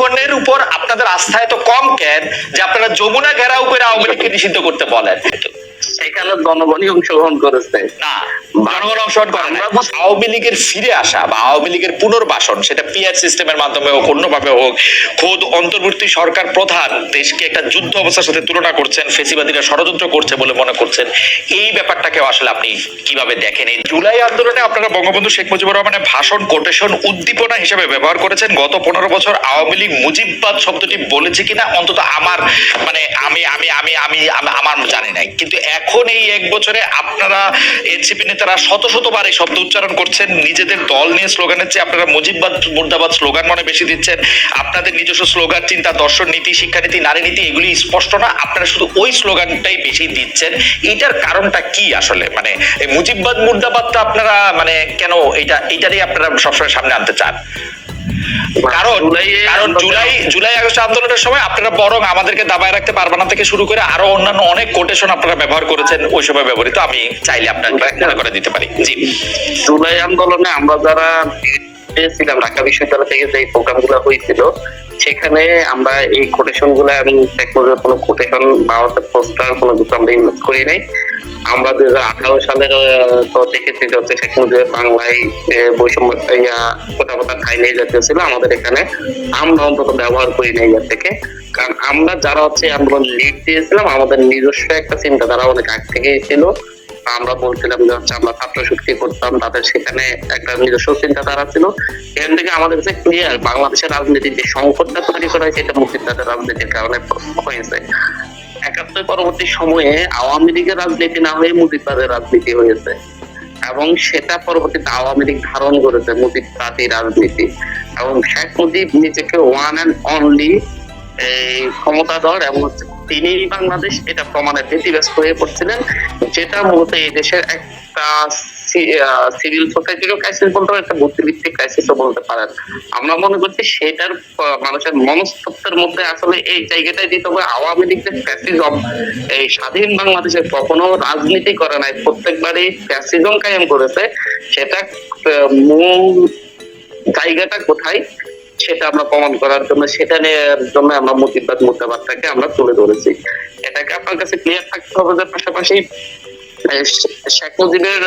জনগণের উপর আপনাদের আস্থা এত কম কেন যে আপনারা যমুনা ঘেরাও করে আওয়ামী লীগকে নিষিদ্ধ করতে বলেন? সেখানে জনগণই অংশগ্রহণ করেছে। না, জনগণ অংশগ্রহণ করে না। আওয়ামী লীগের ফিরে আসা বা আওয়ামী লীগের পুনর্বাসন, সেটা পিআর সিস্টেমের মাধ্যমে হোক, অন্যভাবে হোক, খোদ অন্তর্বর্তী সরকার প্রধান দেশকে একটা যুদ্ধ অবস্থার সাথে তুলনা করছেন, ফেসিবাদীরা ষড়যন্ত্র করছে বলে মনে করছেন। এই ব্যাপারটাকেও আসলে আপনি কীভাবে দেখেন? এই জুলাই আন্দোলনে আপনারা বঙ্গবন্ধু শেখ মুজিবুর রহমানের ভাষণ কোটেশন উদ্দীপনা হিসেবে ব্যবহার করেছেন। গত পনেরো বছর আওয়ামী লীগ মুজিববাদ শব্দটি বলেছে কিনা, অন্তত আমার মানে আমি আমি আমি, আমি- আমার জানি নাই। কিন্তু এখন এই এক বছরে আপনারা এনসিপি নেতারা শত শতবার এই শব্দ উচ্চারণ করছেন, নিজেদের দল নিয়ে স্লোগানের চেয়ে আপনারা মুজিববাদ, মুর্দাবাদ স্লোগান মনে বেশি দিচ্ছেন, আপনাদের নিজস্ব স্লোগান, চিন্তা, দর্শন নীতি, শিক্ষানীতি, নারী নীতি, এগুলি স্পষ্ট না, আপনারা শুধু ওই স্লোগানটাই বেশি দিচ্ছেন। এটার কারণটা কি আসলে? মানে মুজিববাদ, মুর্দাবাদটা আপনারা মানে কেন এটা এটারই আপনারা সবসময় সামনে আনতে চান? কারণ কারণ জুলাই জুলাই আগস্ট আন্দোলনের সময় আপনারা বরং আমাদেরকে দাবায় রাখতে পারবে না থেকে শুরু করে আরও অন্যান্য অনেক কোটেশন আপনারা ব্যবহার করেছেন ওই সময় ব্যবহৃত। আমি চাইলে আপনাকে করে দিতে পারি। জি। জুলাই আন্দোলনে আমরা যারা ছিলাম ঢাকা বিশ্ববিদ্যালয় থেকে যে প্রোগ্রামগুলো হয়েছিল সেখানে আমরা এই কোটেশনগুলো আমি কোনো কোটেশন বা পোস্টার কোনো কিছু আমরা ইউজ করি নাই। আমরা দুই হাজার আঠারো সালের আহ, তো দেখেছি যে হচ্ছে শেখ বাংলায় বৈষম্য কথা কথা খাই নিয়ে জাতীয় আমাদের এখানে। আমরা অন্তত ব্যবহার করি নাই এর থেকে। কারণ আমরা যারা হচ্ছে আন্দোলন লিড দিয়েছিলাম আমাদের নিজস্ব একটা চিন্তাধারা অনেক আগ থেকেই ছিল। আমরা বলছিলাম যে হচ্ছে আমরা ছাত্র শক্তি করতাম তাদের সেখানে একটা নিজস্ব চিন্তাধারা ছিল। এখান থেকে আমাদের কাছে ক্লিয়ার বাংলাদেশের রাজনীতির যে সংকটটা তৈরি করা হয়েছে এটা মুক্তিযোদ্ধাদের রাজনীতির কারণে হয়েছে। একাত্তর পরবর্তী সময়ে আওয়ামী লীগের রাজনীতি না হয়ে মুজিববাদের রাজনীতি হয়েছে। এবং সেটা পরবর্তীতে আওয়ামী লীগ ধারণ করেছে মুজিববাদী রাজনীতি। এবং শেখ মুজিব নিজেকে ওয়ান অ্যান্ড অনলি এই ক্ষমতাধর এবং হচ্ছে তিনি বাংলাদেশ এটা প্রমাণে ব্যতিব্যস্ত হয়ে পড়ছিলেন, যেটা মূলত এই দেশের একটা সিভিল সোসাইটিরও ক্রাইসিস বলতে পারেন একটা বুদ্ধিভিত্তিক ক্রাইসিসও বলতে পারেন। আমরা মনে করছি সেটার মানুষের মনস্তত্বের মধ্যে আসলে এই জায়গাটাই দিতে হবে। আওয়ামী লীগ যে ফ্যাসিজম এই স্বাধীন বাংলাদেশে কখনো রাজনীতি করে নাই, প্রত্যেকবারই ফ্যাসিজম কায়েম করেছে। সেটা মূল জায়গাটা কোথায়? সেটা আমরা প্রমাণ করার জন্য সেটা নেওয়ার জন্য আমরা মুজিববাদ মুদ্রাবাদটাকে আমরা তুলে ধরেছি। এটাকে আপনার কাছে ক্লিয়ার থাকতে হবে যে পাশাপাশি শেখ মুজিবের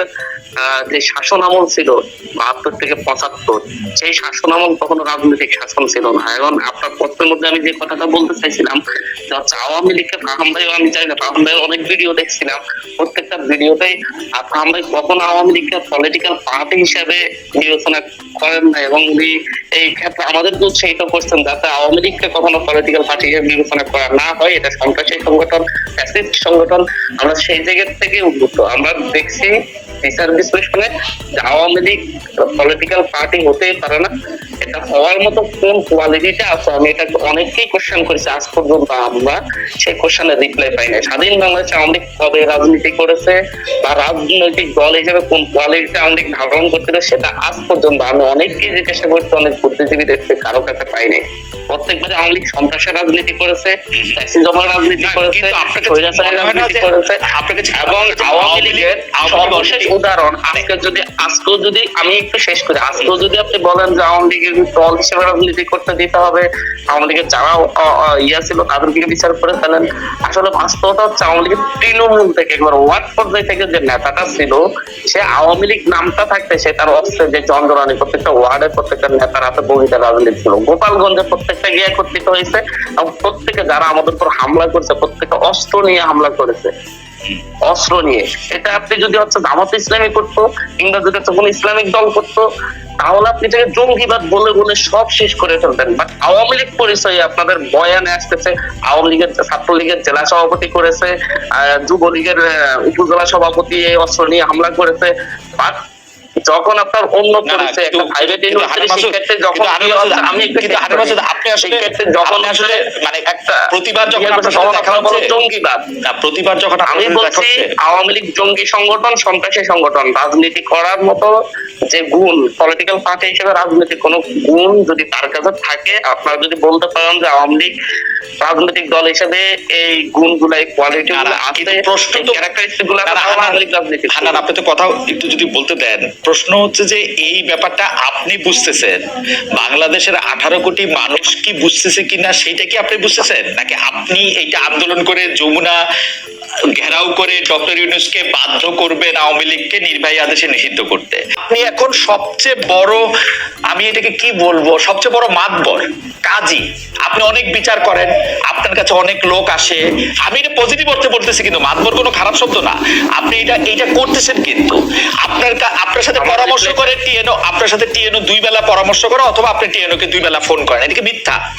যে শাসন আমল ছিল, বাহাত্তর থেকে পঁচাত্তর, সেই শাসন আমল কখনো রাজনৈতিক শাসন ছিল না। এবং আপনার প্রশ্নের মধ্যে আমি যে কথাটা বলতে চাইছিলাম যে হচ্ছে আওয়ামী লীগকে ফাহাম ভাই আমি জানি না ফাহাম ভাই অনেক ভিডিও দেখছিলাম, প্রত্যেকটা ভিডিওতেই আর ফাহাম ভাই কখনো আওয়ামী লীগকে পলিটিক্যাল পার্টি হিসেবে বিবেচনা করেন না, এবং এই ক্ষেত্রে আমাদের উৎসাহিত করছেন যাতে আওয়ামী লীগকে কখনো পলিটিক্যাল পার্টি হিসেবে বিবেচনা করা না হয়, এটা সন্ত্রাসী সংগঠন সংগঠন, আমরা সেই জায়গা থেকে উদ্বুদ্ধ আমরা দেখছি বিচার বিশ্লেষণে আওয়ামী লীগ পলিটিক্যাল পার্টি হতেই পারে না। এটা হওয়ার মতো কোন কোয়ালিটিটা আছে? আমি এটা অনেককেই কোশ্চেন করেছি। আজ পর্যন্ত আমরা সেই কোশ্চেনের রিপ্লাই পাই না স্বাধীন আওয়ামী লীগ কবে রাজনীতি করেছে বা রাজনৈতিক দল হিসেবে কোন কোয়ালিটিটা আওয়ামী লীগ ধারণ করছিল, সেটা আজ পর্যন্ত আমি অনেককেই জিজ্ঞাসা করছি, অনেক বুদ্ধিজীবীদের দেখতে কারও কাছে পাই নাই। প্রত্যেকবারে আওয়ামী লীগ সন্ত্রাসের রাজনীতি করেছে ফ্যাসিজমের রাজনীতি করেছে স্বৈরাচারের হয় রাজনীতি করেছে। এবং আওয়ামী লীগের সর্বশেষ উদাহরণ আজকে যদি আজকেও যদি আমি একটু শেষ করি আজকেও যদি আপনি বলেন যে আওয়ামী লীগের দল হিসেবে রাজনীতি করতে দিতে হবে আওয়ামী লীগের যারা ইয়া ছিল তাদেরকে বিচার করে ফেলেন। আসলে বাস্তবতা হচ্ছে আওয়ামী লীগের তৃণমূল থেকে একবার ওয়ার্ড পর্যায়ে থেকে যে নেতাটা ছিল সে আওয়ামী লীগ নামটা থাকতে সে তার অস্ত্রে যে চন্দ্রানী প্রত্যেকটা ওয়ার্ডের প্রত্যেকটা নেতার হাতে বহিতে রাজনীতি ছিল। গোপালগঞ্জে গিয়ে একত্রিত হয়েছে এবং প্রত্যেকে যারা আমাদের উপর হামলা করেছে, প্রত্যেকে অস্ত্র নিয়ে হামলা করেছে। অস্ত্র নিয়ে। এটা আপনি যদি হচ্ছে জামাত ইসলামী করতো, কিংবা যদি ইসলামিক দল করতো, তাহলে আপনি এটাকে জঙ্গিবাদ বলে বলে সব শেষ করে ফেলতেন। বাট আওয়ামী লীগ পরিচয়ে আপনাদের বয়ানে আসতেছে, আওয়ামী লীগের ছাত্রলীগের জেলা সভাপতি করেছে যুবলীগের উপজেলা সভাপতি অস্ত্র নিয়ে হামলা করেছে। বাট যখন আপনার অন্য পরিচয় একটা প্রাইভেট ইউনিভার্সিটি শিক্ষার্থী যখন আমি আমি একটু শেষ হারুন আপনি আসলে- যখন আসলে মানে একটা প্রতিবাদ যখন আপনার দেখা হচ্ছে- জঙ্গিবাদ। না প্রতিবাদ যখন আমি বলছি আওয়ামী লীগ জঙ্গি সংগঠন সন্ত্রাসী সংগঠন রাজনীতি করার মতো যে গুণ পলিটিক্যাল পার্টি হিসেবে রাজনৈতিক কোনো গুণ যদি তার কাছে থাকে আপনারা যদি বলতে পারেন যে আওয়ামী লীগ রাজনৈতিক দল হিসেবে এই গুণগুলো এই কোয়ালিটি প্রশ্ন তো- ক্যারেক্টারিস্টিকগুলো আপনি তো কথা একটু যদি বলতে দেন প্রশ্ন হচ্ছে যে এই ব্যাপারটা আপনি বুঝতেছেন? বাংলাদেশের আঠারো কোটি মানুষ কি বুঝতেছে কিনা সেটা কি আপনি বুঝতেছেন? নাকি আপনি এইটা আন্দোলন করে যমুনা ঘেরাও করে ডক্টর ইউনুসকে বাধ্য করবেন আওয়ামী লীগকে নির্বাহী আদেশে নিষিদ্ধ করতে? আপনি এখন সবচেয়ে বড় আমি এটাকে কি বলব? সবচেয়ে বড় মাতবর কাজী। আপনি অনেক বিচার করেন আপনার কাছে অনেক লোক আসে। আমি এটা পজিটিভ অর্থে বলতেছি কিন্তু মাতবর কোনো খারাপ শব্দ না। আপনি এটা এটা করতেছেন কিন্তু। আপনার কা- আপনার সাথে পরামর্শ করে টিএনও আপনার সাথে টিএনও দুই বেলা পরামর্শ করে অথবা আপনি টিএনও কে দুই বেলা ফোন করেন। এটা কি মিথ্যা।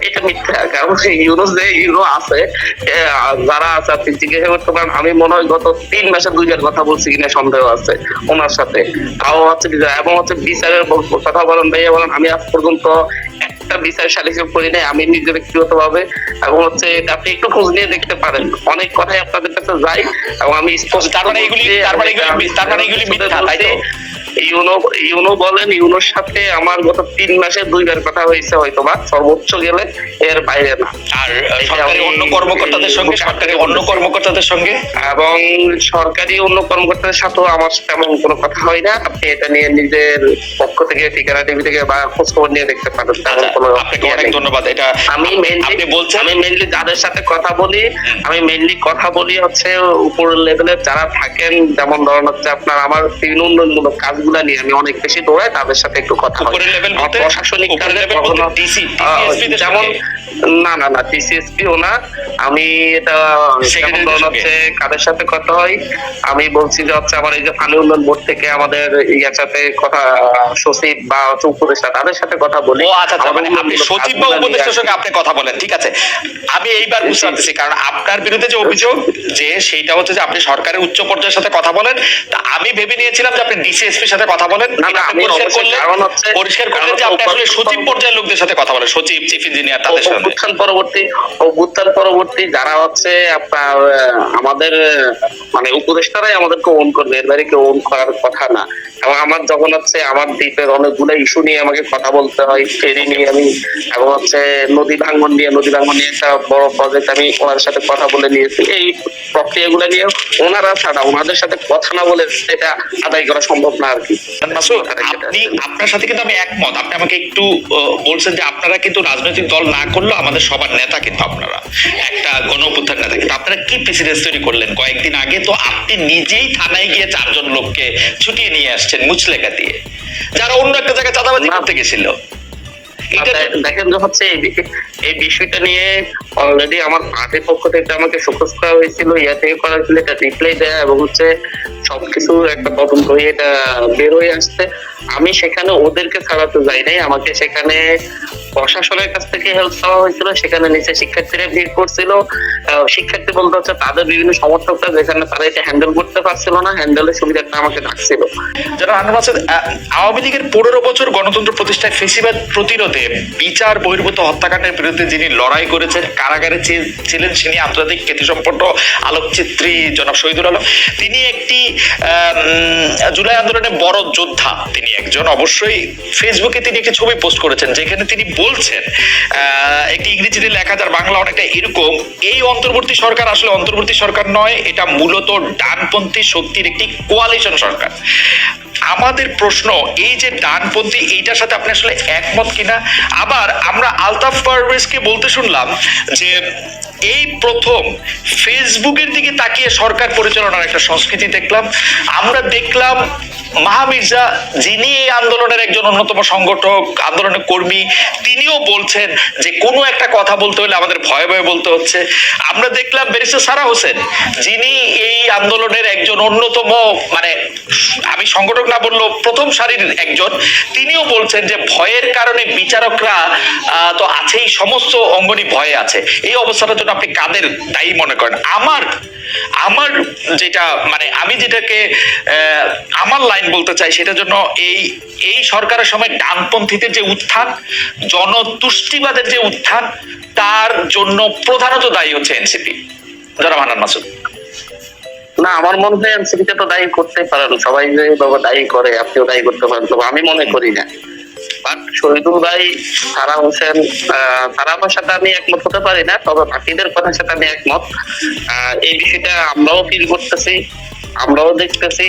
এটা মিথ্যা কারণ ইউনুস যে ইউনো আছে যারা আছে আপনি জিজ্ঞাসা করতে পারেন আমি মনে হয় গত তিন মাসে দুইবার কথা বলছি কিনা সন্দেহ আছে ওনার সাথে তাও হচ্ছে এবং হচ্ছে বিচারের কথা বলেন ভাইয়া বলেন আমি আজ পর্যন্ত একটা বিচার সালিশ করি নাই আমি নিজে ব্যক্তিগত ভাবে এবং হচ্ছে আপনি একটু খোঁজ নিয়ে দেখতে পারেন অনেক কথাই আপনাদের কাছে যাই এবং আমি স্পষ্ট তার মানে এগুলি- বলছি, তার মানে এগুলি- আমি তার মানে এগুলি মিথ্যা, তাই তো? ইউনো ইউনো বলেন ইউনোর সাথে আমার গত তিন মাসে দুইবার কথা হয়েছে হয়তো বা সর্বোচ্চ গেলে এর বাইরে না। আর সরকারি অন্য কর্মকর্তাদের সঙ্গে সরকারি অন্য কর্মকর্তাদের সঙ্গে? এবং সরকারি অন্য কর্মকর্তাদের সাথেও আমার তেমন কোনো কথা হয় না। আপনি এটা নিয়ে নিজের পক্ষ থেকে ঠিকানা টিভি থেকে বা খোঁজ খবর নিয়ে দেখতে পারেন। আচ্ছা, আপনাকে ইয়ে অনেক ধন্যবাদ। এটা আমি মেনলি আপনি বলছেন আমি মেনলি যাদের সাথে কথা বলি আমি মেনলি কথা বলি হচ্ছে উপর লেভেলের যারা থাকেন যেমন ধরেন হচ্ছে আপনার আমার বিভিন্ন উন্নয়নমূলক কাজগুলা নিয়ে আমি অনেক বেশি দৌড়াই তাদের সাথে একটু কথা হয়। প্রশাসনিক যেমন না না না টিসিএসপি ও না। আমি এটা যেমন? হচ্ছে কাদের সাথে কথা হয় আমি বলছি যে হচ্ছে আমার এই যে পানি উন্নয়ন বোর্ড থেকে আমাদের ইয়ার সাথে কথা সচিব বা হচ্ছে উপদেষ্টা তাদের সাথে কথা বলি। আচ্ছা আচ্ছা, মানে আপনি সচিব বা উপদেষ্টার সঙ্গে আপনি কথা বলেন ঠিক আছে? আমি এইবার বুঝতে পারতেছি কারণ আপনার বিরুদ্ধে যে অভিযোগ যে সেইটা হচ্ছে যে আপনি সরকারের উচ্চ পর্যায়ের সাথে কথা বলেন তা আমি ভেবে নিয়েছিলাম যে আপনি ডিসিএসপির সাথে কথা বলেন। পরিষ্কার করলেন। যে আপনি আসলে সচিব পর্যায়ের লোকদের সাথে কথা বলেন সচিব চিফ ইঞ্জিনিয়ার তাদের সঙ্গে অভ্যুত্থান পরবর্তী অভ্যুত্থান পরবর্তী যারা হচ্ছে আপনার আমাদের মানে উপদেষ্টারাই আমাদেরকে ওন করবে এর বাইরে কেউ ওন করার কথা না। এবং আমার যখন হচ্ছে আমার দ্বীপের অনেকগুলো ইস্যু নিয়ে আমাকে কথা বলতে হয় ফেরি নিয়ে আমি এবং হচ্ছে নদী ভাঙ্গন নিয়ে নদী ভাঙ্গন নিয়ে একটা বড় প্রজেক্ট আমি ওনার সাথে কথা বলে নিয়েছি। এই প্রক্রিয়াগুলো নিয়ে ওনারা ছাড়া ওনাদের সাথে কথা না বলে এটা আদায় করা সম্ভব না আর আপনি আপনার সাথে কিন্তু আমি একমত। আপনি আমাকে একটু বলছেন যে আপনারা কিন্তু রাজনৈতিক দল না করলেও আমাদের সবার নেতা কিন্তু আপনারা। একটা গণপ্রধান নেতা কিন্তু। আপনারা কি প্রেসিডেন্স তৈরি করলেন? কয়েকদিন আগে তো আপনি নিজেই থানায় গিয়ে চারজন লোককে ছুটিয়ে নিয়ে আসছেন মুচলেখা দিয়ে। যারা অন্য একটা জায়গায় চাঁদাবাজি করতে গেছিল। দেখেন যে হচ্ছে এই বিষয়টা নিয়ে অলরেডি আমার পার্টির পক্ষ থেকে আমাকে করা হয়েছিল ইয়া থেকে করা হয়েছিল এটা রিপ্লাই দেয়া এবং হচ্ছে সবকিছু একটা তদন্ত হয়ে এটা বের হয়ে আসছে। আমি সেখানে ওদেরকে ছাড়াতে যাই নাই আমাকে সেখানে প্রশাসনের কাছ থেকে হেল্প চাওয়া হয়েছিল সেখানে নিচে শিক্ষার্থীরা ভিড় করছিল। শিক্ষার্থী বলতে হচ্ছে তাদের বিভিন্ন সমর্থকরা যেখানে তারা এটা হ্যান্ডেল করতে পারছিল না হ্যান্ডেলের সুবিধাটা আমাকে ডাকছিল যারা আওয়ামী লীগের পনেরো বছর গণতন্ত্র প্রতিষ্ঠায় ফেসিবাদ প্রতিরোধে বিচার বহির্ভূত হত্যাকাণ্ডের বিরুদ্ধে যিনি লড়াই করেছেন, কারাগারে ছিলেন তিনি আন্তর্জাতিক খ্যাতিসম্পন্ন আলোকচিত্রী জনাব শহীদুল আলম। তিনি একটি জুলাই আন্দোলনের বড় যোদ্ধা তিনি একজন। অবশ্যই ফেসবুকে তিনি একটি ছবি পোস্ট করেছেন, যেখানে তিনি বলছেন একটি ইংরেজিতে লেখা যার বাংলা অনেকটা এরকম, এই অন্তর্বর্তী সরকার আসলে অন্তর্বর্তী সরকার নয়, এটা মূলত ডানপন্থী শক্তির একটি কোয়ালিশন সরকার। আমাদের প্রশ্ন, এই যে ডানপন্থী, এইটার সাথে আপনি আসলে একমত কিনা? আবার আমরা আলতাফ পারভেজকে বলতে শুনলাম যে এই প্রথম ফেসবুকের দিকে তাকিয়ে সরকার পরিচালনার একটা সংস্কৃতি দেখলাম। আমরা দেখলাম মাহা যিনি এই আন্দোলনের একজন অন্যতম সংগঠক, আন্দোলনের কর্মী, তিনিও বলছেন যে কোনো একটা কথা বলতে হলে আমাদের ভয়ে ভয়ে বলতে হচ্ছে। আমরা দেখলাম ব্যারিস্টার সারা হোসেন, যিনি এই আন্দোলনের একজন অন্যতম মানে আমি সংগঠক না বললেও প্রথম সারির একজন, তিনিও বলছেন যে ভয়ের কারণে বিচারকরা তো আছেই, সমস্ত অঙ্গনই ভয়ে আছে। এই অবস্থাটার জন্য আপনি কাদের দায়ী মনে করেন? আমার আমার যেটা মানে আমি যেটাকে আমার লাইন বলতে চাই, সেটার জন্য এই এই সরকারের সময় ডানপন্থীদের যে উত্থান, জনতুষ্টিবাদের যে উত্থান, তার জন্য প্রধানত দায়ী হচ্ছে এনসিপি। যারা মানান মাসুদ। না, আমার মনে হয় এনসিপিতে তো দায়ী করতে পারেন। সবাই যে দায়ী করে, আপনিও দায়ী করতে পারেন। তবে আমি মনে করি না। বাট শহীদুল ভাই, সারা হোসেন সারা সাথে আমি একমত হতে পারি না, তবে বাকিদের কথার সাথে আমি একমত। এই বিষয়টা আমরাও ফিল করতেছি। আমরাও দেখতেছি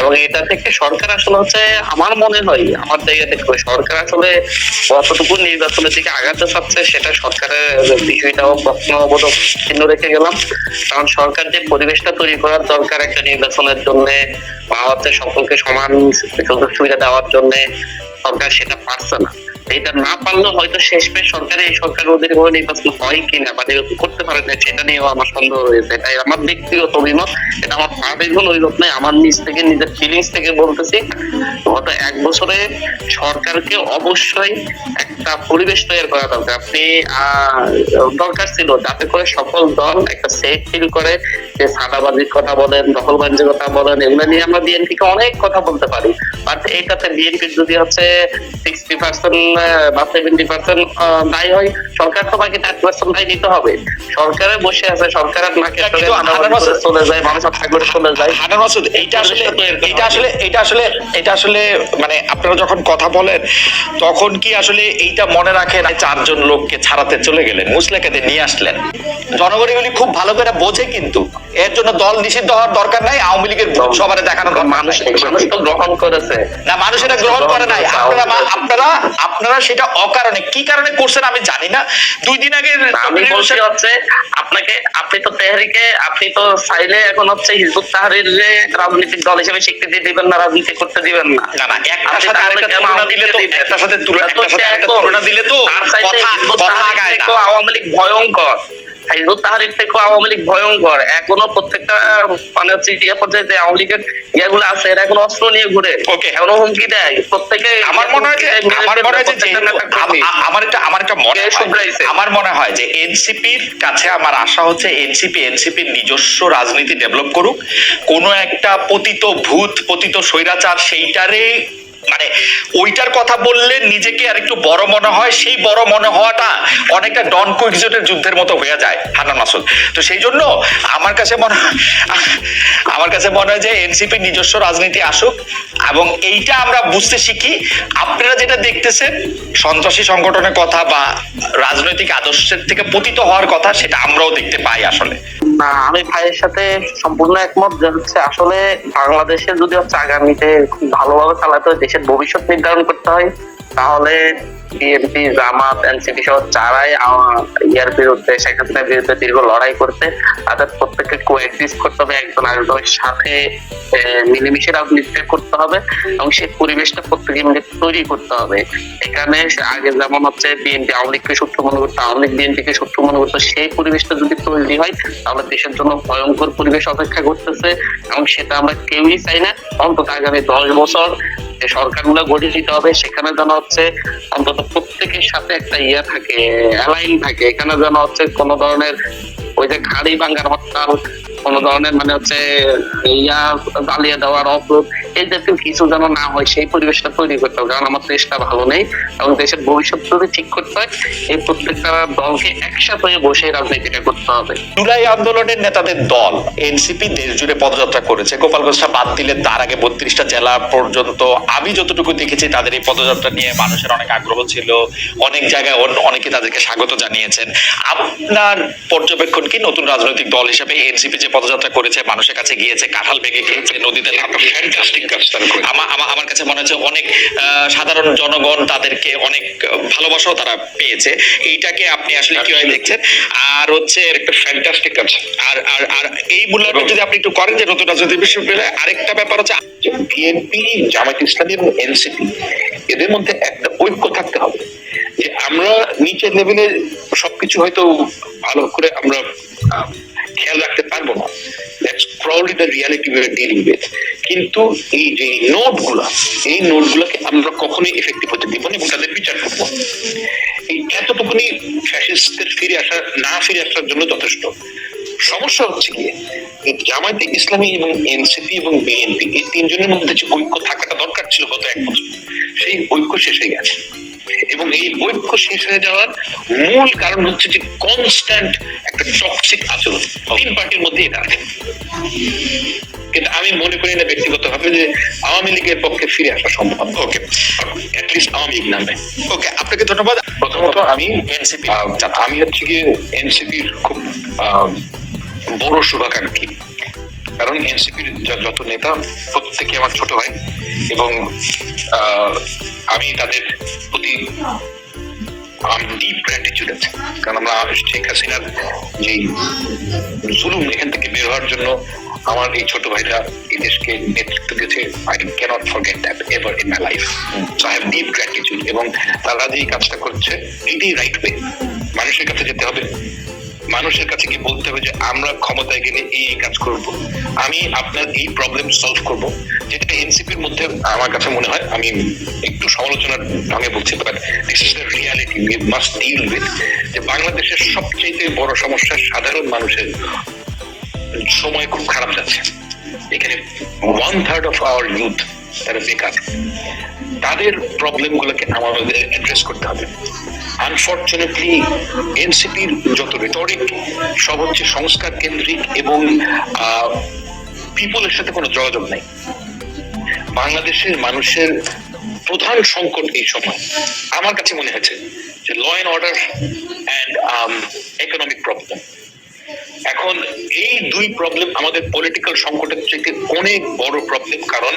এবং এটা থেকে সরকার আসলে হচ্ছে, আমার মনে হয়, আমার জায়গা থেকে সরকার আসলে কতটুকু নির্বাচনের দিকে আগাতে চাচ্ছে সেটা সরকারের বিষয়টাও প্রশ্নবোধক চিহ্ন রেখে গেলাম। কারণ সরকার যে পরিবেশটা তৈরি করার দরকার একটা নির্বাচনের জন্য বা হচ্ছে সকলকে সমান সুযোগ সুবিধা দেওয়ার জন্য সরকার সেটা পারছে না। এটা না পারলেও হয়তো শেষমেশ সরকার সরকারের অধীনে কোনো নির্বাচন হয় কিনা করতে পারে না, সেটা নিয়েও আমার সন্দেহ রয়েছে। তাই আমার ব্যক্তিগত অভিমত, এটা আমার নেই আমার নিজ থেকে, নিজের ফিলিংস থেকে বলতেছি। গত এক বছরে সরকারকে অবশ্যই একটা পরিবেশ তৈরি করা দরকার। আপনি দরকার ছিল যাতে করে সকল দল একটা সেফ ফিল করে, যে সাদাবাজির কথা বলেন, দখলবাজির কথা বলেন, এগুলো নিয়ে আমরা বিএনপিকে অনেক কথা বলতে পারি। বাট এইটাতে বিএনপির যদি হচ্ছে সিক্সটি পার্সেন্ট বা সেভেন্টি পার্সেন্ট দায়ী হয় সরকার তো বাকি থার্টি পার্সেন্ট দায়ী নিতে হবে। সরকারে বসে আছে সরকারের নাকে চলে যায় মানুষ করে চলে যায়। হানান মাসুদ এইটা আসলে এইটা আসলে এটা আসলে এটা আসলে মানে আপনারা যখন কথা বলেন তখন কি আসলে এইটা মনে রাখেন চারজন লোককে ছাড়াতে চলে গেলেন মুসলেকাদের নিয়ে আসলেন? জনগণ এগুলি খুব ভালো করে বোঝে কিন্তু। এর জন্য দল নিষিদ্ধ হওয়ার দরকার নাই আওয়ামী লীগের সবার দেখানো দরকার মানুষ মানুষ তো গ্রহণ করেছে। না মানুষ এটা গ্রহণ করে নাই। আপনারা আপনারা আপনারা সেটা অকারণে কি কারণে করছেন আমি জানি না। দুই দিন আগে আমি বলছি হচ্ছে আপনাকে আপনি তো তেহরিকে আপনি তো চাইলে এখন হচ্ছে হিজবুত তাহারির রাজনৈতিক দল হিসেবে স্বীকৃতি দিবেন না রাজনীতি করতে দিবেন না। না না একটার সাথে আরেকটা তুলনা দিলে তো একটার সাথে তুলনা দিলে তো কথা কথা আওয়ামী লীগ ভয়ঙ্কর। হিজবুত তাহারির আওয়ামী লীগ ভয়ঙ্কর। এখনও প্রত্যেকটা মানে হচ্ছে ইয়ে পর্যায়ে যে আওয়ামী লীগের ইয়েগুলো আছে এরা এখন অস্ত্র নিয়ে ঘুরে। Okay. এখনও হুমকি দেয়। প্রত্যেকে আমার মনে হয় যে আমার মনে হয় যে আমার একটা আমার একটা মনে আমার মনে হয় যে এনসিপির কাছে আমার আশা হচ্ছে এনসিপি এনসিপির নিজস্ব রাজনীতি ডেভেলপ করুক। কোনো একটা পতিত ভূত পতিত স্বৈরাচার সেইটারে মানে ওইটার কথা বললে নিজেকে আর একটু বড় মনে হয়, সেই বড় মনে হওয়াটা অনেকটা ডন কুইজটের যুদ্ধের মতো হয়ে যায় হান্নান মাসুদ তো সেই জন্য আমার কাছে মনে আমার কাছে মনে হয় যে এনসিপি নিজস্ব রাজনীতি আসুক এবং এইটা আমরা বুঝতে শিখি। আপনারা যেটা দেখতেছেন, সন্ত্রাসী সংগঠনের কথা বা রাজনৈতিক আদর্শের থেকে পতিত হওয়ার কথা, সেটা আমরাও দেখতে পাই আসলে। না, আমি ভাইয়ের সাথে সম্পূর্ণ একমত যে হচ্ছে আসলে বাংলাদেশে যদি হচ্ছে আগামীতে ভালোভাবে চালাতে হয়, দেশের ভবিষ্যৎ নির্ধারণ করতে হয় তাহলে বিএনপি জামাত এনসিপি সহ চারাই ইয়ার বিরুদ্ধে শেখ হাসিনার বিরুদ্ধে দীর্ঘ লড়াই করতে তাদের প্রত্যেককে কোএক্সিস্ট করতে হবে, একজন আরেকজনের সাথে মিলেমিশে রাজনীতিটা করতে হবে এবং সেই পরিবেশটা প্রত্যেকে মিলে তৈরি করতে হবে। এখানে আগে যেমন হচ্ছে বিএনপি আওয়ামী লীগকে শত্রু মনে করতো, আওয়ামী লীগ বিএনপিকে শত্রু মনে করতো, সেই পরিবেশটা যদি তৈরি হয়, তাহলে দেশের জন্য ভয়ঙ্কর পরিবেশ অপেক্ষা করতেছে এবং সেটা আমরা কেউই চাই না। অন্তত আগামী দশ বছর যে সরকারগুলো গঠিত হবে, সেখানে যেন হচ্ছে অন্তত প্রত্যেকের সাথে একটা ইয়ে থাকে অ্যালাইন থাকে। এখানে যেন হচ্ছে কোনো ধরনের ওই যে খাড়ি ভাঙ্গার হরতাল কোনো ধরনের মানে হচ্ছে ইয়া জ্বালিয়ে দেওয়ার অবরোধ এই জাতীয় কিছু যেন না হয়, সেই পরিবেশটা তৈরি করতে হবে। কারণ আমার দেশটা ভালো নেই এবং দেশের ভবিষ্যৎ যদি ঠিক করতে হয়, এই প্রত্যেকটা দলকে একসাথে হয়ে বসে রাজনীতিটা করতে হবে। জুলাই আন্দোলনের নেতাদের দল, এনসিপি দেশ জুড়ে পদযাত্রা করেছে। গোপালগঞ্জটা বাদ দিলে তার আগে বত্রিশটা জেলা পর্যন্ত, আমি যতটুকু দেখেছি তাদের এই পদযাত্রা নিয়ে মানুষের অনেক আগ্রহ ছিল। অনেক জায়গায় অনেকে তাদেরকে স্বাগত জানিয়েছেন। আপনার পর্যবেক্ষণ কি নতুন রাজনৈতিক দল হিসেবে এনসিপি যে পদযাত্রা করেছে মানুষের কাছে গিয়েছে কাঁঠাল ভেঙে খেয়েছে নদীতে ফ্যান্টাস্টিক কাজ তারা করেছে। আমার আমার- কাছে মনে হচ্ছে অনেক সাধারণ জনগণ তাদেরকে অনেক ভালোবাসাও তারা পেয়েছে। এইটাকে আপনি আসলে কীভাবে দেখছেন? আর হচ্ছে একটা ফ্যান্টাস্টিক কাজ আর আর আর এই মূল্যায়ন যদি আপনি একটু করেন যে নতুন রাজনৈতিক বিশ্ববিদ্যালয়ে আরেকটা ব্যাপার হচ্ছে বিএনপি জামাত ইসলামী এবং এনসিপি এদের মধ্যে একটা ঐক্য থাকতে হবে। যে আমরা নিচের লেভেলে সবকিছু হয়তো ভালো করে আমরা খেয়াল রাখতে পারব না। That's probably the reality we are dealing with কিন্তু এই যে নোটগুলা এই নোট গুলাকে আমরা কখনোই এফেক্টিভ হতে দিব না এবং তাদের বিচার করব। এই এতটুকুনি ফ্যাসিস্টের ফিরে আসা, না ফিরে আসার জন্য যথেষ্ট। সমস্যা হচ্ছে কি জামায়াতে ইসলামী এবং এনসিপি এবং বিএনপি, এই তিনজনের মধ্যে যে ঐক্য থাকাটা দরকার ছিল গত এক বছর, সেই ঐক্য শেষ হয়ে গেছে। এবং এই ঐক্য শেষ হয়ে যাওয়ার মূল কারণ হচ্ছে যে কনস্ট্যান্ট একটা টক্সিক আচরণ। তিন পার্টির মধ্যে এটা আছে। কিন্তু আমি মনে করি না ব্যক্তিগতভাবে যে আওয়ামী লীগের পক্ষে ফিরে আসা সম্ভব। ওকে অ্যাটলিস্ট আওয়ামী লীগ নামে ওকে আপনাকে ধন্যবাদ। প্রথমত আমি এনসিপি আমি হচ্ছে গিয়ে এনসিপির খুব বড় শুভাকাঙ্ক্ষী। কারণ এনসিপির যত নেতা প্রত্যেকে আমার ছোট ভাই এবং আমি তাদের প্রতি ডিপ গ্র্যাটিচিউড আছে। কারণ আমরা শেখ হাসিনার যে জুলুম এখান থেকে বের হওয়ার জন্য আমার এই ছোট ভাইরা এই দেশকে নেতৃত্ব দিয়েছে। I can't forget that ever in my life so I have deep gratitude এবং তারা যে এই কাজটা করছে এটাই রাইট ওয়ে মানুষের কাছে যেতে হবে। মানুষের কাছে গিয়ে বলতে হবে যে আমরা ক্ষমতায় গেলে এই এই কাজ করব? আমি আপনার এই প্রবলেম সলভ করব, যেটা এনসিপির মধ্যে আমার কাছে মনে হয়, আমি একটু সমালোচনার ঢঙে বলছি but this is the reality we must deal with যে বাংলাদেশের সবচেয়ে বড় সমস্যা সাধারণ মানুষের সময় খুব খারাপ যাচ্ছে। এখানে one third of our youth তারা বেকার। তাদের প্রবলেম গুলোকে আমাদের অ্যাড্রেস করতে হবে। আনফর্চুনেটলি এনসিপির যত রেটরিক সব হচ্ছে সংস্কার কেন্দ্রিক এবং পিপলের সাথে কোনো যোগাযোগ নাই। বাংলাদেশের মানুষের প্রধান সংকট এই সময়। আমার কাছে মনে হয়েছে যে law and order and economic problem এখন এই দুই প্রবলেম আমাদের পলিটিক্যাল সংকটের থেকে অনেক বড় প্রবলেম কারণ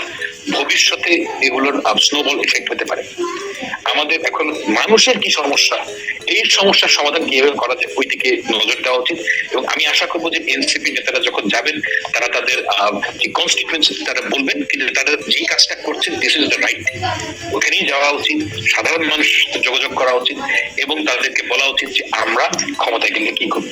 ভবিষ্যতে এগুলোর স্নোবল এফেক্ট হতে পারে। আমাদের এখন মানুষের কি সমস্যা? এই সমস্যার সমাধান কীভাবে করা যায়? ওই দিকে নজর দেওয়া উচিত। এবং আমি আশা করব যে এনসিপি নেতারা যখন যাবেন, তারা তাদের কনস্টিটুয়েন্সি তারা বলবেন কিন্তু তারা যে কাজটা করছেন দিস ইজ দ্য রাইট ওখানেই যাওয়া উচিত, সাধারণ মানুষ যোগাযোগ করা উচিত, এবং তাদেরকে বলা উচিত যে আমরা ক্ষমতায় গেলে কি করব।